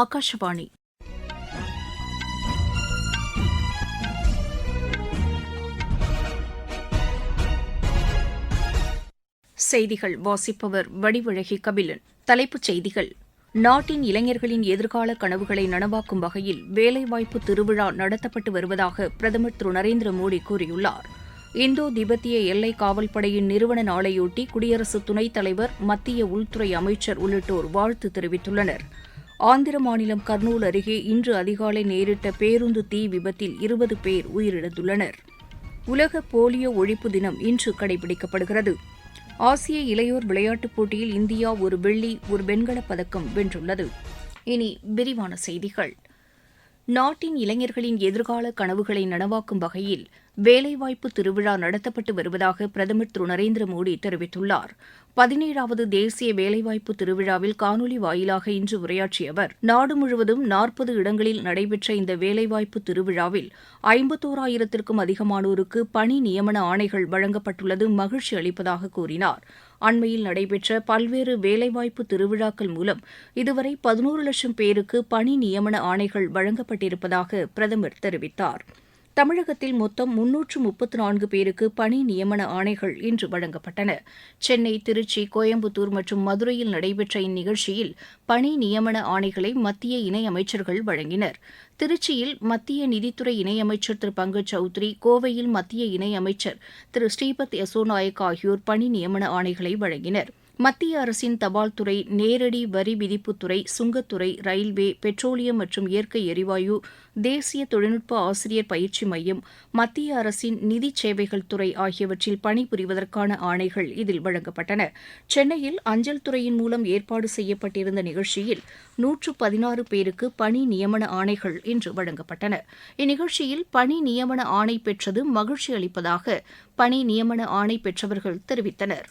ஆகாஷவாணி செய்திகள் வாசிப்பவர் வடிவழகி கபிலன். தலைப்புச் செய்திகள். நாட்டின் இளைஞர்களின் எதிர்கால கனவுகளை நனவாக்கும் வகையில் வேலைவாய்ப்பு திருவிழா நடத்தப்பட்டு வருவதாக பிரதமர் திரு. நரேந்திர மோடி கூறியுள்ளார். இந்தோ திபெத்திய எல்லை காவல்படையின் நிறுவன நாளையொட்டி குடியரசு துணைத் தலைவர் மத்திய உள்துறை அமைச்சர் உள்ளிட்டோர் வாழ்த்து தெரிவித்துள்ளனர். ஆந்திர மாநிலம் கர்னூல் அருகே இன்று அதிகாலை நேரிட்ட பேருந்து தீ விபத்தில் இருபது பேர் உயிரிழந்துள்ளனர். உலக போலியோ ஒழிப்பு தினம் இன்று கடைபிடிக்கப்படுகிறது. ஆசிய இளையோர் விளையாட்டுப் போட்டியில் இந்தியா ஒரு வெள்ளி ஒரு வெண்கலப் பதக்கம் வென்றுள்ளது. இனி விரிவான செய்திகள். நாட்டின் இளைஞர்களின் எதிர்கால கனவுகளை நனவாக்கும் வகையில் வேலைவாய்ப்பு திருவிழா நடத்தப்பட்டு வருவதாக பிரதமர் திரு. நரேந்திர மோடி தெரிவித்துள்ளார். பதினேழாவது தேசிய வேலைவாய்ப்பு திருவிழாவில் காணொலி வாயிலாக இன்று உரையாற்றிய அவர் நாடு முழுவதும் நாற்பது இடங்களில் நடைபெற்ற இந்த வேலைவாய்ப்பு திருவிழாவில் ஐம்பத்தோராயிரத்திற்கும் அதிகமானோருக்கு பணி நியமன ஆணைகள் வழங்கப்பட்டுள்ளது மகிழ்ச்சி அளிப்பதாக கூறினார். அண்மையில் நடைபெற்ற பல்வேறு வேலைவாய்ப்பு திருவிழாக்கள் மூலம் இதுவரை பதினோரு லட்சம் பேருக்கு பணி நியமன ஆணைகள் வழங்கப்பட்டிருப்பதாக பிரதமர் தெரிவித்தார். தமிழகத்தில் மொத்தம் முன்னூற்று முப்பத்து நான்கு பேருக்கு பணி நியமன ஆணைகள் இன்று வழங்கப்பட்டன. சென்னை திருச்சி கோயம்புத்தூர் மற்றும் மதுரையில் நடைபெற்ற இந்நிகழ்ச்சியில் பணி நியமன ஆணைகளை மத்திய இணையமைச்சர்கள் வழங்கினர். திருச்சியில் மத்திய நிதித்துறை இணையமைச்சர் திரு பங்கஜ் சௌத்ரி கோவையில் மத்திய இணையமைச்சர் திரு ஸ்ரீபத் யசோ நாயக் ஆகியோர் பணி நியமன ஆணைகளை வழங்கினர். மத்திய அரசின் தபால் துறை நேரடி வரி விதிப்புத்துறை சுங்கத்துறை ரயில்வே பெட்ரோலியம் மற்றும் இயற்கை எரிவாயு தேசிய தொழில்நுட்ப ஆசிரியர் பயிற்சி மையம் மத்திய அரசின் நிதி சேவைகள் துறை ஆகியவற்றில் பணிபுரிவதற்கான ஆணைகள் இதில் வழங்கப்பட்டன. சென்னையில் அஞ்சல் துறையின் மூலம் ஏற்பாடு செய்யப்பட்டிருந்த நிகழ்ச்சியில் நூற்று பதினாறு பேருக்கு பணி நியமன ஆணைகள் இன்று வழங்கப்பட்டன. இந்நிகழ்ச்சியில் பணி நியமன ஆணை பெற்றது மகிழ்ச்சி அளிப்பதாக பணி நியமன ஆணை பெற்றவர்கள் தெரிவித்தனர்.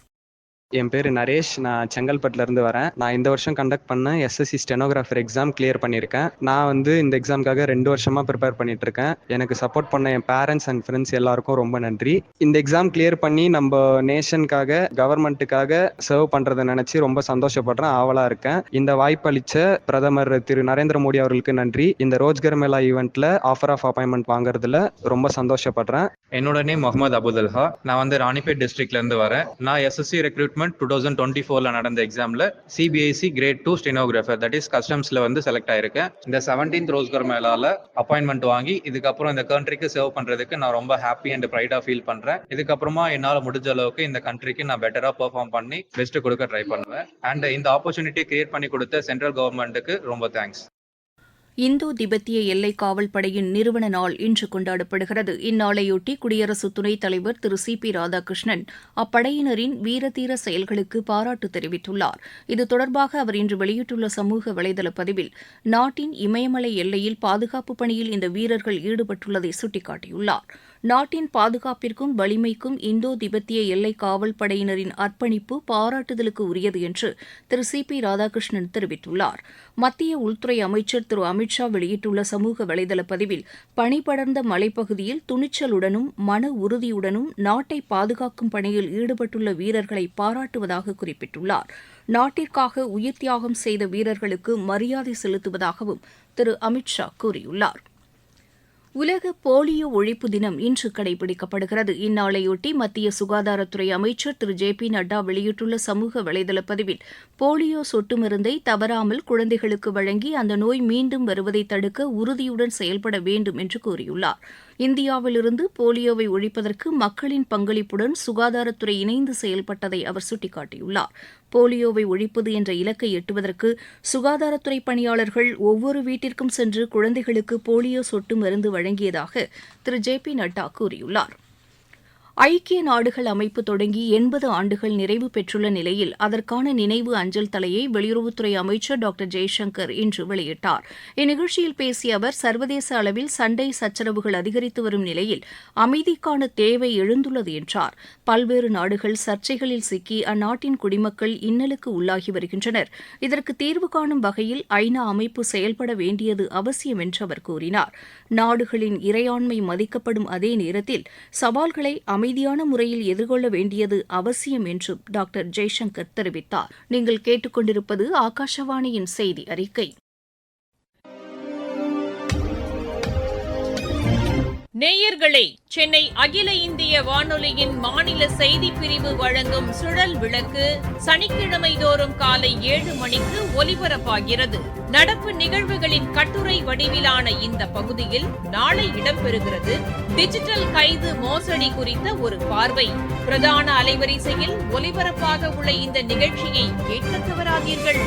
என் பேர் நரேஷ். நான் செங்கல்பட்டுல இருந்து வரேன். நான் இந்த வருஷம் கண்டக்ட் பண்ண எஸ்எஸ்சி ஸ்டெனோகிராஃபர் எக்ஸாம் கிளியர் பண்ணியிருக்கேன். நான் வந்து இந்த எக்ஸாம்க்காக ரெண்டு வருஷமாக ப்ரிப்பேர் பண்ணிட்டு இருக்கேன். எனக்கு சப்போர்ட் பண்ண என் பேரண்ட்ஸ் அண்ட் ஃப்ரெண்ட்ஸ் எல்லாருக்கும் ரொம்ப நன்றி. இந்த எக்ஸாம் கிளியர் பண்ணி நம்ம நேஷனுக்காக கவர்மெண்ட்டுக்காக சர்வ் பண்ணுறதை நினச்சி ரொம்ப சந்தோஷப்படுறேன். ஆவலாக இருக்கேன். இந்த வாய்ப்பு அளித்த பிரதமர் திரு நரேந்திர மோடி அவர்களுக்கு நன்றி. இந்த ரோஜ்கர் மேளா ஈவெண்ட்டில் ஆஃபர் ஆஃப் அப்பாயின்மெண்ட் வாங்குறதுல ரொம்ப சந்தோஷப்படுறேன். என்னோட நேம் முகமது அபுதல்ஹா. நான் வந்து ராணிப்பேட் டிஸ்ட்ரிக்ட்லேருந்து வரேன். நான் SSC recruitment two thousand twenty ஃபோர்ல நடந்த எக்ஸாம்ல CBIC grade two stenographer that is கஸ்டம்ஸ்ல வந்து செலக்ட் ஆயிருக்கேன். இந்த செவன்டீன்த் ரோஸ்கர் மேலால அப்பாயின்மெண்ட் வாங்கி இதுக்கப்புறம் இந்த கண்ட்ரிக்கு சர்வ் பண்றதுக்கு நான் ரொம்ப ஹாப்பி அண்ட் ப்ரைடாக ஃபீல் பண்றேன். இதுக்கப்புறமா என்னால் முடிஞ்ச அளவுக்கு இந்த கண்ட்ரிக்கு நான் பெட்டரா பெர்ஃபார்ம் பண்ணி பெஸ்ட் கொடுக்க ட்ரை பண்ணுவேன். அண்ட் இந்த ஆப்பர்ச்சுனிட்டி கிரியேட் பண்ணி கொடுத்த சென்ட்ரல் கவர்மெண்ட்டுக்கு ரொம்ப தேங்க்ஸ் இந்தோ திபெத்திய எல்லை காவல் படையின் நிறுவன நாள் இன்று கொண்டாடப்படுகிறது. இந்நாளையொட்டி குடியரசு துணைத் தலைவர் திரு சி. பி. ராதாகிருஷ்ணன் அப்படையினரின் வீரதீர செயல்களுக்கு பாராட்டு தெரிவித்துள்ளார். இது தொடர்பாக அவர் இன்று வெளியிட்டுள்ள சமூக வலைதள பதிவில் நாட்டின் இமயமலை எல்லையில் பாதுகாப்பு பணியில் இந்த வீரர்கள் ஈடுபட்டுள்ளதை சுட்டிக்காட்டியுள்ளாா் நாட்டின் பாதுகாப்பிற்கும் வலிமைக்கும் இந்தோ திபெத்திய எல்லை காவல் படையினரின் அர்ப்பணிப்பு பாராட்டுதலுக்கு உரியது என்று திரு சி பி ராதாகிருஷ்ணன் தெரிவித்துள்ளார். மத்திய உள்துறை அமைச்சர் திரு அமித்ஷா வெளியிட்டுள்ள சமூக வலைதள பதிவில் பனிபடர்ந்த மலைப்பகுதியில் துணிச்சலுடனும் மன உறுதியுடனும் நாட்டை பாதுகாக்கும் பணியில் ஈடுபட்டுள்ள வீரர்களை பாராட்டுவதாக குறிப்பிட்டுள்ளார். நாட்டிற்காக உயிர் தியாகம் செய்த வீரர்களுக்கு மரியாதை செலுத்துவதாகவும் திரு அமித்ஷா கூறியுள்ளார். உலக போலியோ ஒழிப்பு தினம் இன்று கடைபிடிக்கப்படுகிறது. இந்நாளையொட்டி மத்திய சுகாதாரத்துறை அமைச்சர் திரு. ஜே. பி. நட்டா வெளியிட்டுள்ள சமூக வலைதள பதிவில் போலியோ சொட்டு மருந்தை தவறாமல் குழந்தைகளுக்கு வழங்கி அந்த நோய் மீண்டும் வருவதை தடுக்க உறுதியுடன் செயல்பட வேண்டும் என்று கூறியுள்ளார். இந்தியாவிலிருந்து போலியோவை ஒழிப்பதற்கு மக்களின் பங்களிப்புடன் சுகாதாரத்துறை இணைந்து செயல்பட்டதை அவர் சுட்டிக்காட்டியுள்ளார். போலியோவை ஒழிப்பது என்ற இலக்கை எட்டுவதற்கு சுகாதாரத்துறை பணியாளர்கள் ஒவ்வொரு வீட்டிற்கும் சென்று குழந்தைகளுக்கு போலியோ சொட்டு மருந்து வழங்கியதாக திரு ஜே பி நட்டா கூறியுள்ளார். ஐக்கிய நாடுகள் அமைப்பு தொடங்கி எண்பது ஆண்டுகள் நிறைவு பெற்றுள்ள நிலையில் அதற்கான நினைவு அஞ்சல் தலையை வெளியுறவுத்துறை அமைச்சர் டாக்டர் ஜெய்சங்கர் இன்று வெளியிட்டார். இந்நிகழ்ச்சியில் பேசிய அவர் சர்வதேச அளவில் சண்டை சச்சரவுகள் அதிகரித்து வரும் நிலையில் அமைதிக்கான தேவை எழுந்துள்ளது என்றார். பல்வேறு நாடுகள் சர்ச்சைகளில் சிக்கி அந்நாட்டின் குடிமக்கள் இன்னலுக்கு உள்ளாகி வருகின்றனர். இதற்கு தீர்வு காணும் வகையில் ஐநா அமைப்பு செயல்பட வேண்டியது அவசியம் என்று அவர் கூறினார். நாடுகளின் இறையாண்மை மதிக்கப்படும் அதே நேரத்தில் சவால்களை அமைதியான முறையில் எதிர்கொள்ள வேண்டியது அவசியம் என்றும் டாக்டர் ஜெய்சங்கர் தெரிவித்தார். நீங்கள் கேட்டுக்கொண்டிருப்பது ஆகாஷவாணியின் செய்தி அறிக்கை. நேயர்களே சென்னை அகில இந்திய வானொலியின் மாநில செய்தி பிரிவு வழங்கும் சுழல் விளக்கு சனிக்கிழமை தோறும் காலை ஏழு மணிக்கு ஒலிபரப்பாகிறது. நடப்பு நிகழ்வுகளின் கட்டுரை வடிவிலான இந்த பகுதியில் நாளை இடம்பெறுகிறது டிஜிட்டல் கைது மோசடி குறித்த ஒரு பார்வை. பிரதான அலைவரிசையில் ஒலிபரப்பாக உள்ள இந்த நிகழ்ச்சியை கேட்க தவறாதீர்கள்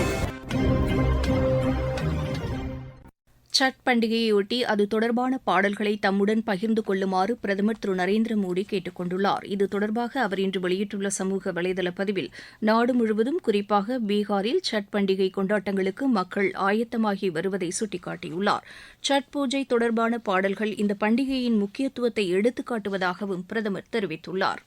சட் பண்டிகையொட்டி அது தொடர்பான பாடல்களை தம்முடன் பகிர்ந்து கொள்ளுமாறு பிரதமர் திரு நரேந்திர மோடி கேட்டுக் கொண்டுள்ளார். இது தொடர்பாக அவர் இன்று வெளியிட்டுள்ள சமூக வலைதள பதிவில் நாடு முழுவதும் குறிப்பாக பீகாரில் சட் பண்டிகை கொண்டாட்டங்களுக்கு மக்கள் ஆயத்தமாகி வருவதை சுட்டிக்காட்டியுள்ளார். சட் பூஜை தொடர்பான பாடல்கள் இந்த பண்டிகையின் முக்கியத்துவத்தை எடுத்துக்காட்டுவதாகவும் பிரதமர் தெரிவித்துள்ளார்.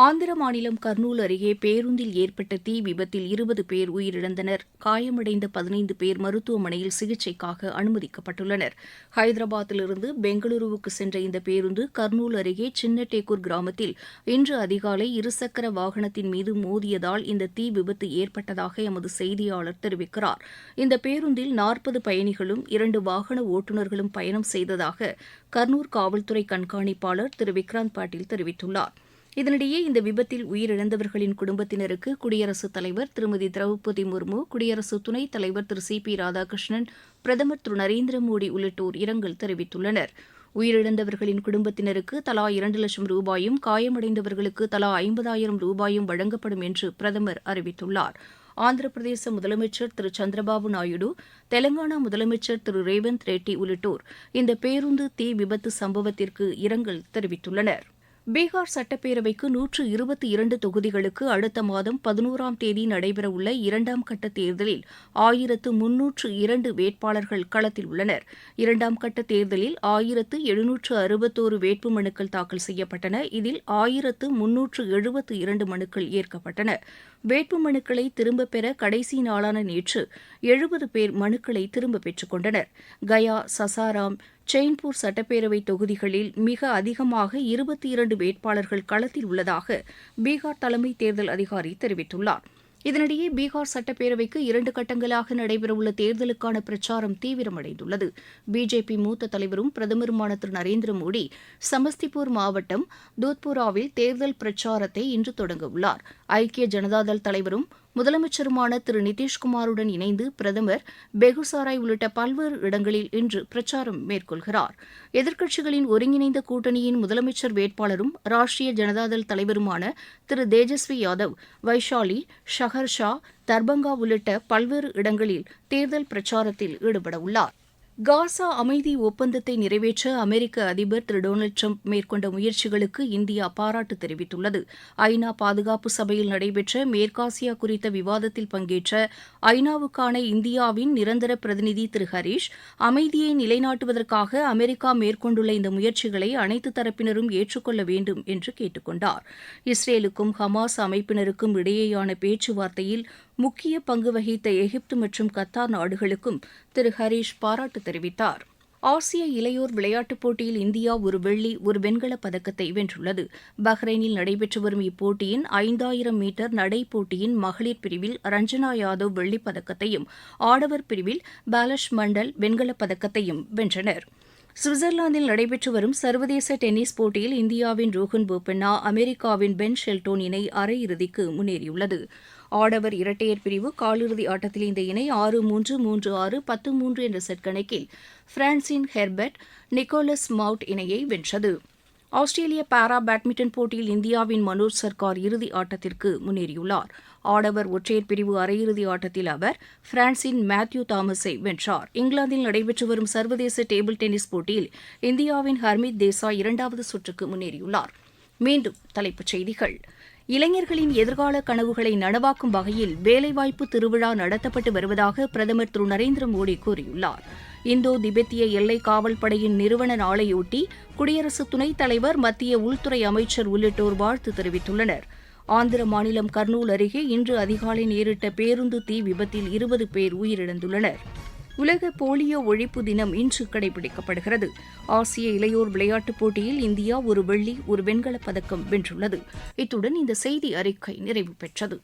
ஆந்திர மாநிலம் கர்னூல் அருகே பேருந்தில் ஏற்பட்ட தீ விபத்தில் இருபது பேர் உயிரிழந்தனர். காயமடைந்த பதினைந்து பேர் மருத்துவமனையில் சிகிச்சைக்காக அனுமதிக்கப்பட்டுள்ளனர். ஹைதராபாத்திலிருந்து பெங்களூருவுக்கு சென்ற இந்த பேருந்து கர்னூல் அருகே சின்னடேக்கூர் கிராமத்தில் இன்று அதிகாலை இருசக்கர வாகனத்தின் மீது மோதியதால் இந்த தீ விபத்து ஏற்பட்டதாக எமது செய்தியாளர் தெரிவிக்கிறார். இந்த பேருந்தில் நாற்பது பயணிகளும் இரண்டு வாகன ஓட்டுநர்களும் பயணம் செய்ததாக கர்னூர் காவல்துறை கண்காணிப்பாளர் திரு விக்ராந்த் பாட்டீல் தெரிவித்துள்ளார். இதனிடையே இந்த விபத்தில் உயிரிழந்தவர்களின் குடும்பத்தினருக்கு குடியரசுத் தலைவர் திருமதி திரௌபதி முர்மு குடியரசு துணைத் தலைவர் திரு சி பி ராதாகிருஷ்ணன் பிரதமர் திரு நரேந்திர மோடி உள்ளிட்டோர் இரங்கல் தெரிவித்துள்ளனர். உயிரிழந்தவர்களின் குடும்பத்தினருக்கு தலா இரண்டு லட்சம் ரூபாயும் காயமடைந்தவர்களுக்கு தலா ஐம்பதாயிரம் ரூபாயும் வழங்கப்படும் என்று பிரதமர் அறிவித்துள்ளார். ஆந்திர பிரதேச முதலமைச்சர் திரு சந்திரபாபு நாயுடு தெலங்கானா முதலமைச்சர் திரு ரேவந்த் ரெட்டி உள்ளிட்டோர் இந்த பேருந்து தீ விபத்து சம்பவத்திற்கு இரங்கல் தெரிவித்துள்ளனா் பீகார் சட்டப்பேரவைக்கு நூற்று இருபத்தி இரண்டு தொகுதிகளுக்கு அடுத்த மாதம் பதினோராம் தேதி நடைபெறவுள்ள இரண்டாம் கட்ட தேர்தலில் ஆயிரத்து முன்னூற்று இரண்டு வேட்பாளர்கள் களத்தில் உள்ளனர். இரண்டாம் கட்ட தேர்தலில் ஆயிரத்து எழுநூற்று அறுபத்தோரு வேட்புமனுக்கள் தாக்கல் செய்யப்பட்டன. இதில் ஆயிரத்து முன்னூற்று எழுபத்து இரண்டு மனுக்கள் ஏற்கப்பட்டன. வேட்புமனுக்களை திரும்பப் பெற கடைசி நாளான நேற்று எழுபது பேர் மனுக்களை திரும்பப் பெற்றுக் கொண்டனர். கயா சசாராம் செயின்பூர் சட்டப்பேரவை தொகுதிகளில் மிக அதிகமாக இருபத்தி இரண்டு வேட்பாளர்கள் களத்தில் உள்ளதாக பீகார் தலைமை தேர்தல் அதிகாரி தெரிவித்துள்ளார். இதனிடையே பீகார் சட்டப்பேரவைக்கு இரண்டு கட்டங்களாக நடைபெறவுள்ள தேர்தலுக்கான பிரச்சாரம் தீவிரமடைந்துள்ளது. பிஜேபி மூத்த தலைவரும் பிரதமருமான திரு நரேந்திர மோடி சமஸ்திபூர் மாவட்டம் தூத்புராவில் தேர்தல் பிரச்சாரத்தை இன்று தொடங்கவுள்ளார். ஐக்கிய ஜனதாதள் தலைவரும் முதலமைச்சருமான திரு நிதிஷ்குமாருடன் இணைந்து பிரதமர் பெகுசாராய் உள்ளிட்ட பல்வேறு இடங்களில் இன்று பிரச்சாரம் மேற்கொள்கிறார். எதிர்க்கட்சிகளின் ஒருங்கிணைந்த கூட்டணியின் முதலமைச்சர் வேட்பாளரும் ராஷ்டிரிய ஜனதாதள் தலைவருமான திரு தேஜஸ்வி யாதவ் வைஷாலி ஷஹர்ஷா தர்பங்கா உள்ளிட்ட பல்வேறு இடங்களில் தேர்தல் பிரச்சாரத்தில் ஈடுபடவுள்ளார். காசா அமைதி ஒப்பந்தத்தை நிறைவேற்ற அமெரிக்க அதிபர் திரு டொனால்டு டிரம்ப் மேற்கொண்ட முயற்சிகளுக்கு இந்தியா பாராட்டு தெரிவித்துள்ளது. ஐநா பாதுகாப்பு சபையில் நடைபெற்ற மேற்காசியா குறித்த விவாதத்தில் பங்கேற்ற ஐநாவுக்கான இந்தியாவின் நிரந்தர பிரதிநிதி திரு ஹரீஷ் அமைதியை நிலைநாட்டுவதற்காக அமெரிக்கா மேற்கொண்டுள்ள இந்த முயற்சிகளை அனைத்து தரப்பினரும் ஏற்றுக்கொள்ள வேண்டும் என்று கேட்டுக்கொண்டார். இஸ்ரேலுக்கும் ஹமாஸ் அமைப்பினருக்கும் இடையேயான பேச்சுவார்த்தையில் முக்கிய பங்கு வகித்த எகிப்து மற்றும் கத்தார் நாடுகளுக்கும் திரு ஹரீஷ் பாராட்டு தெரிவித்தார். ஆசிய இளையோர் விளையாட்டுப் போட்டியில் இந்தியா ஒரு வெள்ளி ஒரு வெண்கலப் பதக்கத்தை வென்றுள்ளது. பஹ்ரைனில் நடைபெற்று வரும் இப்போட்டியின் ஐந்தாயிரம் மீட்டர் நடை போட்டியின் மகளிர் பிரிவில் ரஞ்சனா யாதவ் வெள்ளிப் பதக்கத்தையும் ஆடவர் பிரிவில் பாலஷ் மண்டல் வெண்கலப் பதக்கத்தையும் வென்றனர். சுவிட்சர்லாந்தில் நடைபெற்று வரும் சர்வதேச டென்னிஸ் போட்டியில் இந்தியாவின் ரோஹன் போபண்ணா அமெரிக்காவின் பென் ஷெல்டோன் இணை அரையிறுதிக்கு முன்னேறியுள்ளது. ஆடவர் இரட்டையர் பிரிவு காலிறுதி ஆட்டத்தில் இந்த இணை ஆறு மூன்று மூன்று ஆறு பத்து மூன்று என்ற செட் கணக்கில் பிரான்சின் ஹெர்பர்ட் நிக்கோலஸ் மவுட் இணையை வென்றது. ஆஸ்திரேலிய பாரா பேட்மிண்டன் போட்டியில் இந்தியாவின் மனோஜ் சர்க்கார் இறுதி ஆட்டத்திற்கு முன்னேறியுள்ளார். ஆடவர் ஒற்றையர் பிரிவு அரையிறுதி ஆட்டத்தில் அவர் பிரான்சின் மேத்யூ தாமஸை வென்றார். இங்கிலாந்தில் நடைபெற்று வரும் சர்வதேச டேபிள் டென்னிஸ் போட்டியில் இந்தியாவின் ஹர்மித் தேசாய் இரண்டாவது சுற்றுக்கு முன்னேறியுள்ளார். மீண்டும் தலைப்புச் செய்திகள். இளைஞர்களின் எதிர்கால கனவுகளை நனவாக்கும் வகையில் வேலைவாய்ப்பு திருவிழா நடத்தப்பட்டு வருவதாக பிரதமர் திரு நரேந்திர மோடி கூறியுள்ளார். இந்தோ திபெத்திய எல்லை காவல் படையின் நிறுவன நாளையொட்டி குடியரசு துணைத் தலைவர் மத்திய உள்துறை அமைச்சர் உள்ளிட்டோர் வாழ்த்து தெரிவித்துள்ளனர். ஆந்திர மாநிலம் கர்னூல் அருகே இன்று அதிகாலை நேரிட்ட பேருந்து தீ விபத்தில் இருபது பேர் உயிரிழந்துள்ளனர். உலக போலியோ ஒழிப்பு தினம் இன்று கடைபிடிக்கப்படுகிறது. ஆசிய இளையோர் விளையாட்டுப் போட்டியில் இந்தியா ஒரு வெள்ளி ஒரு வெண்கலப் பதக்கம் வென்றுள்ளது. இத்துடன் இந்த செய்தி அறிக்கை நிறைவு பெற்றது.